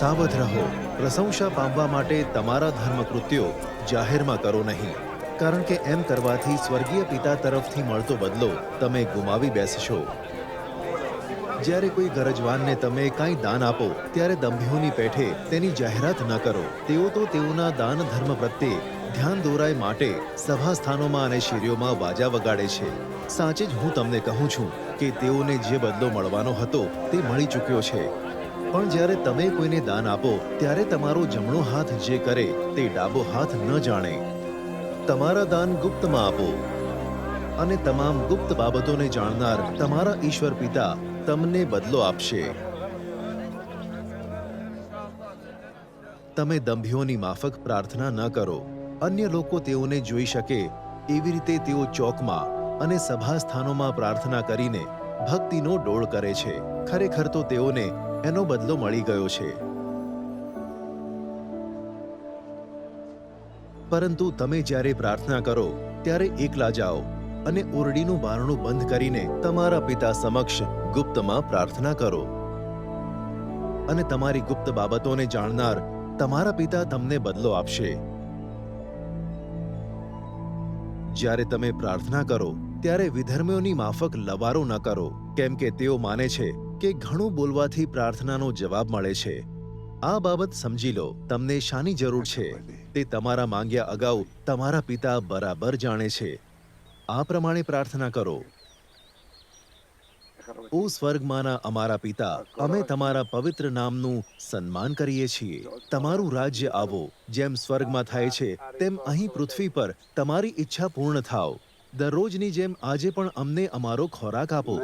સાવધ રહો. પ્રશંસા પામવા માટે તમારા ધર્મ કૃત્યો જાહેરમાં કરો નહીં. કારણ કે એમ કરવાથી સ્વર્ગીય પિતા તરફથી મળતો બદલો તમે ગુમાવી બેસશો. જ્યારે કોઈ ગરજવાનને તમે કાંઈ દાન આપો, ત્યારે દંભીઓની પેઠે તેની જાહેરાત ન કરો. તેઓ તો તેઓના દાન ધર્મ પ્રત્યે ધ્યાન દોરાય માટે સભા સ્થાનોમાં અને શેરીઓમાં વાજા વગાડે છે. સાચે જ હું તમને કહું છું કે તેઓને જે બદલો મળવાનો હતો તે મળી ચૂક્યો છે. પણ જ્યારે તમે કોઈને દાન આપો, ત્યારે તમારો જમણો હાથ જે કરે, તે ડાબો હાથ ન જાણે. તમારા દાન ગુપ્તમાં આપો. અને તમામ ગુપ્ત બાબતોને જાણનાર તમારા ઈશ્વર પિતા તમને બદલો આપશે. તમે દંભીઓની માફક પ્રાર્થના ન કરો. અન્ય લોકો તેઓને જોઈ શકે, એવી રીતે તેઓ ચોકમાં અને સભા સ્થાનોમાં પ્રાર્થના કરીને ભક્તિનો ડોળ કરે છે. ખરેખર તો તેઓને એનો બદલો મળી ગયો છે. પરંતુ તમે જ્યારે પ્રાર્થના કરો, ત્યારે એકલા જાઓ અને ઓરડીનું બારણું બંધ કરીને તમારા પિતા સમક્ષ ગુપ્તમાં પ્રાર્થના કરો. અને તમારી ગુપ્ત બાબતોને જાણનાર તમારા પિતા તમને બદલો આપશે. જ્યારે તમે પ્રાર્થના કરો, ત્યારે વિધર્મીઓની માફક લવારો ન કરો, કેમ કે તેઓ માને છે કે ઘણું બોલવાથી પ્રાર્થનાનો જવાબ મળે છે. આ બાબત સમજી લો તમને શાની જરૂર છે. તે તમારા માંગ્યા અગાઉ તમારા પિતા બરાબર જાણે છે. આ પ્રમાણે પ્રાર્થના કરો. ઓ સ્વર્ગમાંના અમારા પિતા અમે તમારા પવિત્ર નામનું સન્માન કરીએ છીએ. તમારું રાજ્ય આવો. જેમ સ્વર્ગમાં થાય છે તેમ અહીં પૃથ્વી પર તમારી ઈચ્છા પૂર્ણ થાવ દરરોજની જેમ આજે પણ અમને અમારો ખોરાક આપો.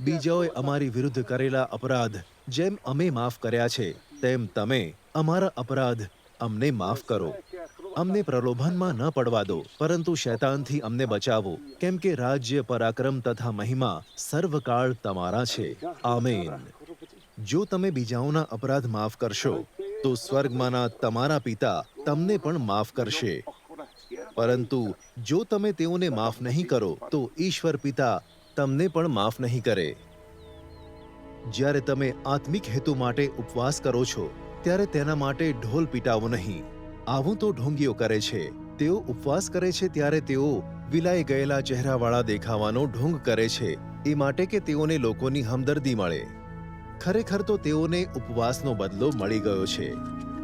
બીજાઓએ અમારી વિરુદ્ધ કરેલા અપરાધ જેમ અમે માફ કર્યા છે તેમ તમે અમારા અપરાધ અમને માફ કરો. અમને પ્રલોભનમાં ન પડવા દો પરંતુ શૈતાનથી અમને બચાવો. કેમ કે રાજ્ય પરાક્રમ તથા મહિમા સર્વકાળ તમારા છે. આમેન. જો તમે બીજાઓના અપરાધ માફ કરશો તો સ્વર્ગમાંના તમારા પિતા તમને પણ માફ કરશે. પરંતુ જો તમે તેઓને માફ નહીં કરો, તો ઈશ્વર પિતા તમને પણ માફ નહીં કરે. જ્યારે તમે આત્મિક હેતુ માટે ઉપવાસ કરો છો, ત્યારે તેના માટે ઢોલ પીટાવો નહીં. આવું તો ઢોંગીઓ કરે છે. તેઓ ઉપવાસ કરે છે ત્યારે તેઓ વિલાઈ ગયેલા ચહેરાવાળા દેખાવાનો ઢોંગ કરે છે, એ માટે કે તેઓને લોકોની હમદર્દી મળે. ખરેખર તો તેઓને ઉપવાસનો બદલો મળી ગયો છે.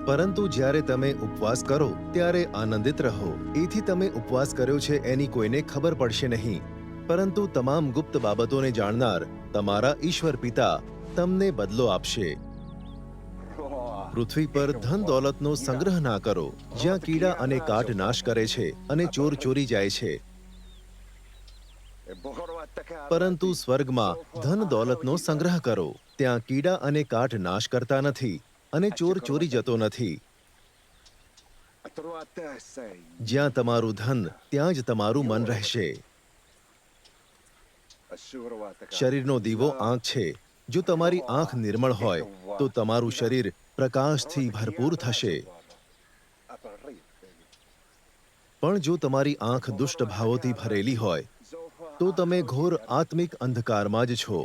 પરંતુ જ્યારે તમે ઉપવાસ કરો, ત્યારે આનંદિત રહો. એથી તમે ઉપવાસ કર્યો છે એની કોઈને ખબર પડશે નહીં. પરંતુ તમામ ગુપ્ત બાબતોને જાણનાર તમારા ઈશ્વર પિતા તમને બદલો આપશે. પૃથ્વી પર ધન દોલતનો સંગ્રહ ના કરો. જ્યાં કીડા અને કાટ નાશ કરે છે અને ચોર ચોરી જાય છે. પરંતુ સ્વર્ગમાં ધન દોલતનો સંગ્રહ કરો. ત્યાં કીડા અને કાટ નાશ કરતા નથી. અને ચોર ચોરી જતો નથી. જ્યાં તમારું ધન ત્યાં જ તમારું મન રહેશે. શરીરનો દીવો આંખ છે. જો તમારી આંખ નિર્મળ હોય તો તમારું શરીર પ્રકાશથી ભરપૂર થશે. પણ જો તમારી આંખ દુષ્ટ ભાવોથી ભરેલી હોય તો તમે ઘોર આત્મિક અંધકારમાં જ છો.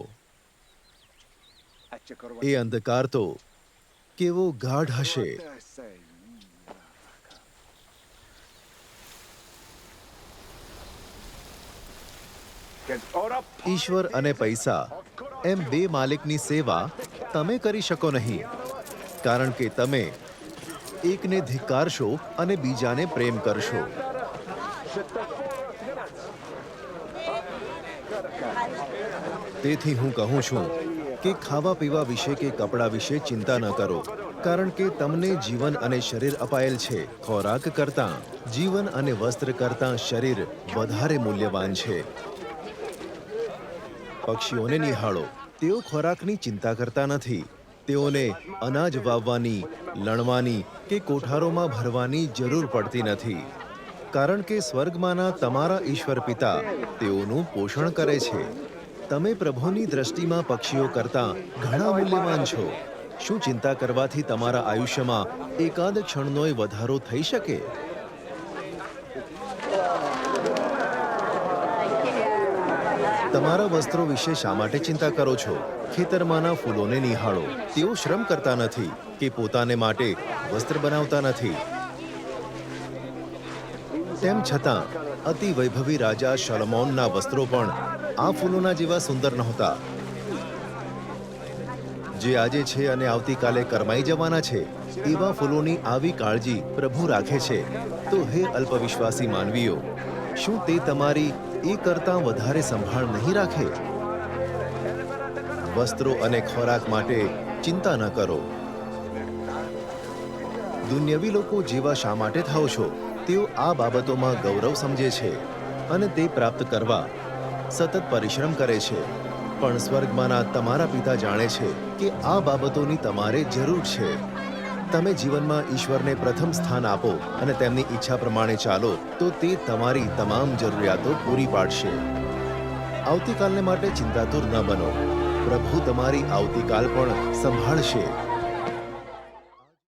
એ અંધકાર તો કેવો ગાઢ હશે. ઈશ્વર અને પૈસા, એમ બે માલિકની સેવા તમે કરી શકો નહીં. કારણ કે તમે એકને ધિક્કારશો અને બીજાને પ્રેમ કરશો. તેથી હું કહું છું કે ખાવા પીવા વિશે કે કપડાં વિશે ચિંતા ન કરો, કારણ કે તમને જીવન અને શરીર અપાયેલ છે. ખોરાક કરતાં, જીવન અને વસ્ત્ર કરતાં શરીર વધારે મૂલ્યવાન છે. પક્ષીઓને નિહાળો. તેઓ ખોરાકની ચિંતા કરતા નથી. તેઓને અનાજ વાવવાની, લણવાની કે કોઠારોમાં ભરવાની જરૂર પડતી નથી. કારણ કે સ્વર્ગમાંના તમારા ઈશ્વર પિતા તેઓનું પોષણ કરે છે. તમે પ્રભુની દ્રષ્ટિમાં પક્ષીઓ કરતાં ઘણા મૂલ્યવાન છો. શું ચિંતા કરવાથી તમારા આયુષ્યમાં એકાદ ક્ષણનોય વધારો થઈ શકે? તમારા વસ્ત્રો વિશે શા માટે ચિંતા કરો છો? ખેતરમાંના ફૂલોને નિહાળો. તેઓ શ્રમ કરતા નથી કે પોતાને માટે વસ્ત્ર બનાવતા નથી. તેમ છતાં, અતિ વૈભવી રાજા શલમોનના વસ્ત્રો પણ આ ફૂલોના જેવા સુંદર નહોતા. જે આજે છે અને આવતીકાલે કરમાઈ જવાના છે, એવા ફૂલોની આવી કાળજી પ્રભુ રાખે છે. તો હે અલ્પવિશ્વાસી માનવીઓ, શું તે તમારી એ કરતાં વધારે સંભાળ નહીં રાખે? વસ્ત્રો અને ખોરાક માટે ચિંતા ન કરો. દુન્યવી લોકો જેવા શા માટે થાવ છો? તેઓ આ બાબતોમાં ગૌરવ સમજે છે અને તે પ્રાપ્ત કરવા સતત પરિશ્રમ કરે છે. પણ સ્વર્ગમાંના તમારા પિતા જાણે છે કે આ બાબતોની તમારે જરૂર છે. તમે જીવનમાં ઈશ્વરને પ્રથમ સ્થાન આપો અને તેમની ઈચ્છા પ્રમાણે ચાલો, તો તે તમારી તમામ જરૂરિયાતો પૂરી પાડશે. આવતીકાલને માટે ચિંતાતુર ન બનો. પ્રભુ તમારી આવતીકાલ પણ સંભાળશે.